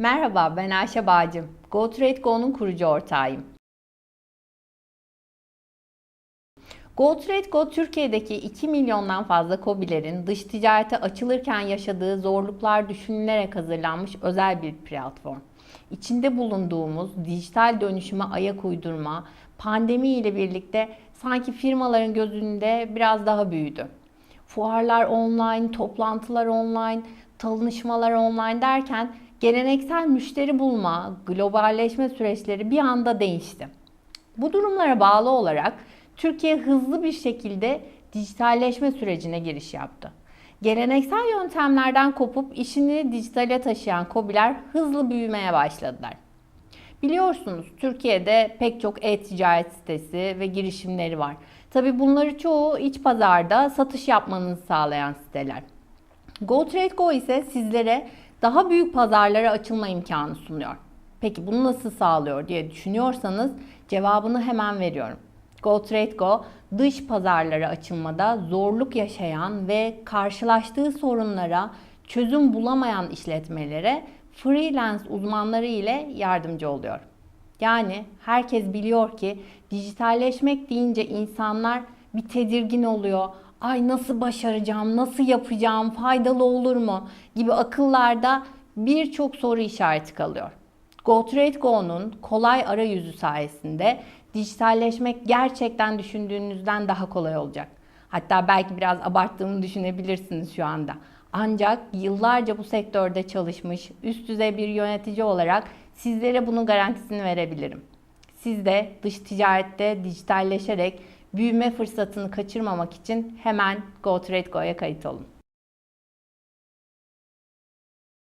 Merhaba, ben Ayşe Bağcım. GoTradeGo'nun kurucu ortağıyım. GoTradeGo, Türkiye'deki 2 milyondan fazla KOBİ'lerin dış ticarete açılırken yaşadığı zorluklar düşünülerek hazırlanmış özel bir platform. İçinde bulunduğumuz dijital dönüşüme ayak uydurma, pandemi ile birlikte sanki firmaların gözünde biraz daha büyüdü. Fuarlar online, toplantılar online, tanışmalar online derken geleneksel müşteri bulma, globalleşme süreçleri bir anda değişti. Bu durumlara bağlı olarak Türkiye hızlı bir şekilde dijitalleşme sürecine giriş yaptı. Geleneksel yöntemlerden kopup işini dijitale taşıyan KOBİ'ler hızlı büyümeye başladılar. Biliyorsunuz Türkiye'de pek çok e-ticaret sitesi ve girişimleri var. Tabi bunları çoğu iç pazarda satış yapmanızı sağlayan siteler. GoTradeGo ise sizlere daha büyük pazarlara açılma imkanı sunuyor. Peki bunu nasıl sağlıyor diye düşünüyorsanız cevabını hemen veriyorum. GoTradeGo dış pazarlara açılmada zorluk yaşayan ve karşılaştığı sorunlara çözüm bulamayan işletmelere freelance uzmanları ile yardımcı oluyor. Yani herkes biliyor ki dijitalleşmek deyince insanlar bir tedirgin oluyor. Ay nasıl başaracağım, nasıl yapacağım, faydalı olur mu gibi akıllarda birçok soru işareti kalıyor. GoTradeGo'nun kolay arayüzü sayesinde dijitalleşmek gerçekten düşündüğünüzden daha kolay olacak. Hatta belki biraz abarttığımı düşünebilirsiniz şu anda. Ancak yıllarca bu sektörde çalışmış üst düzey bir yönetici olarak sizlere bunun garantisini verebilirim. Siz de dış ticarette dijitalleşerek büyüme fırsatını kaçırmamak için hemen GoTradeGo'ya kayıt olun.